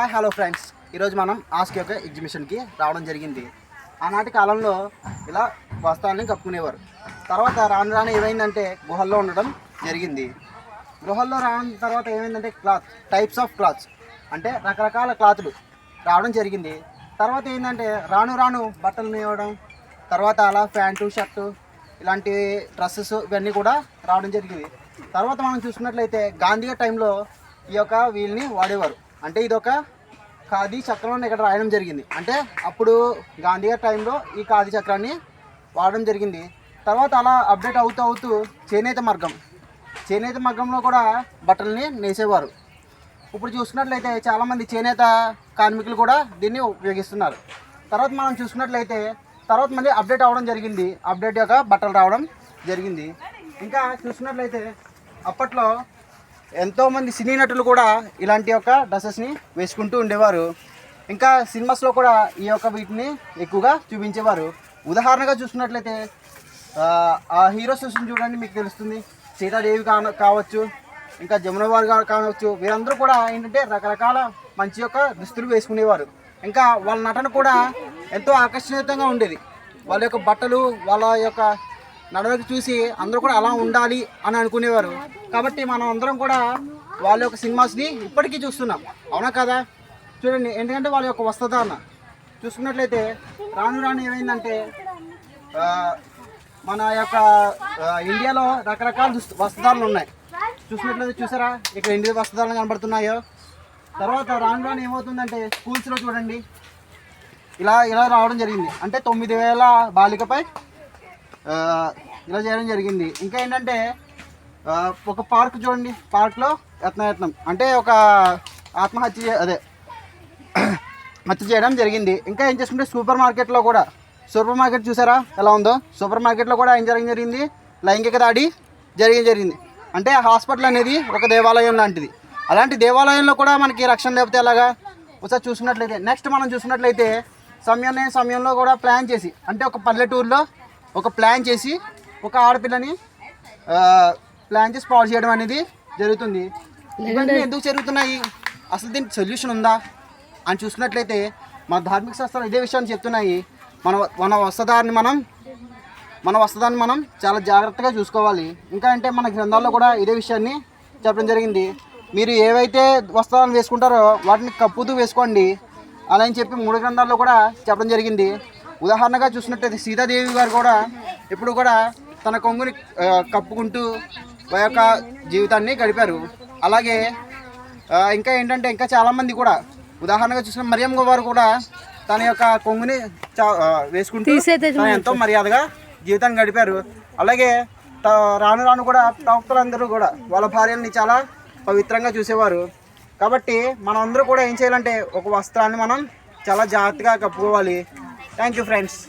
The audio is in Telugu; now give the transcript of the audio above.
హాయ్ హలో ఫ్రెండ్స్ ఈరోజు మనం ఆస్క్ యొక్క ఎగ్జిబిషన్కి రావడం జరిగింది. ఆనాటి కాలంలో ఇలా వస్త్రాలని కప్పుకునేవారు. తర్వాత రాను రాను ఏమైందంటే గుహల్లో ఉండడం జరిగింది. గుహల్లో రావడం తర్వాత ఏమైందంటే క్లాత్ టైప్స్ ఆఫ్ క్లాత్స్ అంటే రకరకాల క్లాతులు రావడం జరిగింది. తర్వాత ఏంటంటే రాను రాను బట్టలు నేవడం తర్వాత అలా ప్యాంటు షర్టు ఇలాంటి డ్రెస్సెస్ ఇవన్నీ కూడా రావడం జరిగింది. తర్వాత మనం చూసుకున్నట్లయితే గాంధీ టైంలో ఈ యొక్క వీల్ని వాడేవారు. అంటే ఇది ఒక ఖాదీ చక్రం ఇక్కడ రాయడం జరిగింది. అంటే అప్పుడు గాంధీ గారి టైంలో ఈ ఖాదీ చక్రాన్ని వాడడం జరిగింది. తర్వాత అలా అప్డేట్ అవుతూ అవుతూ చేనేత మార్గం చేనేత మార్గంలో కూడా బట్టల్ని నేసేవారు. ఇప్పుడు చూసుకున్నట్లయితే చాలామంది చేనేత కార్మికులు కూడా దీన్ని ఉపయోగిస్తున్నారు. తర్వాత మనం చూసుకున్నట్లయితే తర్వాత మళ్ళీ అప్డేట్ అవ్వడం జరిగింది. అప్డేట్ యొక్క బట్టలు రావడం జరిగింది. ఇంకా చూసుకున్నట్లయితే అప్పట్లో ఎంతోమంది సినీ నటులు కూడా ఇలాంటి యొక్క డ్రెస్సెస్ని వేసుకుంటూ ఉండేవారు. ఇంకా సినిమాస్లో కూడా ఈ యొక్క వీటిని ఎక్కువగా చూపించేవారు. ఉదాహరణగా చూసుకున్నట్లయితే ఆ, ఆ హీరోస్ చూడండి మీకు తెలుస్తుంది. సీతాదేవి కాన కావచ్చు ఇంకా జమున వారు కావచ్చు వీరందరూ కూడా ఏంటంటే రకరకాల మంచి యొక్క దుస్తులు వేసుకునేవారు. ఇంకా వాళ్ళ నటన కూడా ఎంతో ఆకర్షణీయంగా ఉండేది. వాళ్ళ యొక్క బట్టలు వాళ్ళ యొక్క నడవడిక చూసి అందరూ కూడా అలా ఉండాలి అని అనుకునేవారు. కాబట్టి మనం అందరం కూడా వాళ్ళ యొక్క సినిమాస్ని ఇప్పటికీ చూస్తున్నాం. అవునా కదా? చూడండి ఎందుకంటే వాళ్ళ యొక్క వస్త్రధారణ. చూసుకున్నట్లయితే రాను రాను ఏమైందంటే మన యొక్క ఇండియాలో రకరకాల వస్త్రధారణలు ఉన్నాయి. చూసినట్లయితే చూసారా? ఇక్కడ ఎన్ని వస్త్రధారణ కనబడుతున్నాయో. తర్వాత రాను రాను ఏమవుతుందంటే స్కూల్స్లో చూడండి. ఇలా ఇలా రావడం జరిగింది. అంటే తొమ్మిది వేల బాలికపై ఇలా చేయడం జరిగింది. ఇంకా ఏంటంటే ఒక పార్క్ చూడండి. పార్క్లో యత్నయత్నం. అంటే ఒక ఆత్మహత్య అదే హత్య చేయడం జరిగింది. ఇంకా ఏం చేసుకుంటే సూపర్ మార్కెట్లో కూడా సూపర్ మార్కెట్ చూసారా? ఎలా ఉందో? సూపర్ మార్కెట్లో కూడా ఏం జరగడం జరిగింది? లైంగిక దాడి జరిగి జరిగింది. అంటే హాస్పిటల్ అనేది ఒక దేవాలయం లాంటిది. అలాంటి దేవాలయంలో కూడా మనకి రక్షణ లేకపోతే ఎలాగా? ఒకసారి చూసుకున్నట్లయితే నెక్స్ట్ మనం చూసుకున్నట్లయితే సమయం సమయంలో కూడా ప్లాన్ చేసి అంటే ఒక పల్లెటూరులో ఒక ప్లాన్ చేసి ఒక ఆడపిల్లని ప్లాన్ చేసి పాడు చేయడం అనేది జరుగుతుంది. ఇవన్నీ ఎందుకు జరుగుతున్నాయి? అసలు దీనికి సొల్యూషన్ ఉందా? అని చూసుకున్నట్లయితే మన ధార్మిక శాస్త్రాలు ఇదే విషయాన్ని చెప్తున్నాయి. మన మన వస్త్రధారిని మనం మన వస్త్రధాన్ని మనం చాలా జాగ్రత్తగా చూసుకోవాలి. ఇంకా అంటే మన గ్రంథాల్లో కూడా ఇదే విషయాన్ని చెప్పడం జరిగింది. మీరు ఏవైతే వస్త్రాలను వేసుకుంటారో వాటిని కప్పుతూ వేసుకోండి. అలా అని చెప్పి మూడు గ్రంథాల్లో కూడా చెప్పడం జరిగింది. ఉదాహరణగా చూసినట్టయితే సీతాదేవి గారు కూడా ఎప్పుడు కూడా తన కొంగుని కప్పుకుంటూ వారి యొక్క జీవితాన్ని గడిపారు. అలాగే ఇంకా ఏంటంటే ఇంకా చాలామంది కూడా ఉదాహరణగా చూసిన మరియమ్మ గారు కూడా తన యొక్క కొంగుని వేసుకుంటూ ఎంతో మర్యాదగా జీవితాన్ని గడిపారు. అలాగే త- రాను రాను కూడా ప్రవక్తలందరూ కూడా వాళ్ళ భార్యల్ని చాలా పవిత్రంగా చూసేవారు. కాబట్టి మనం అందరూ కూడా ఏం చేయాలంటే ఒక వస్త్రాన్ని మనం చాలా జాగ్రత్తగా కప్పుకోవాలి. Thank you friends.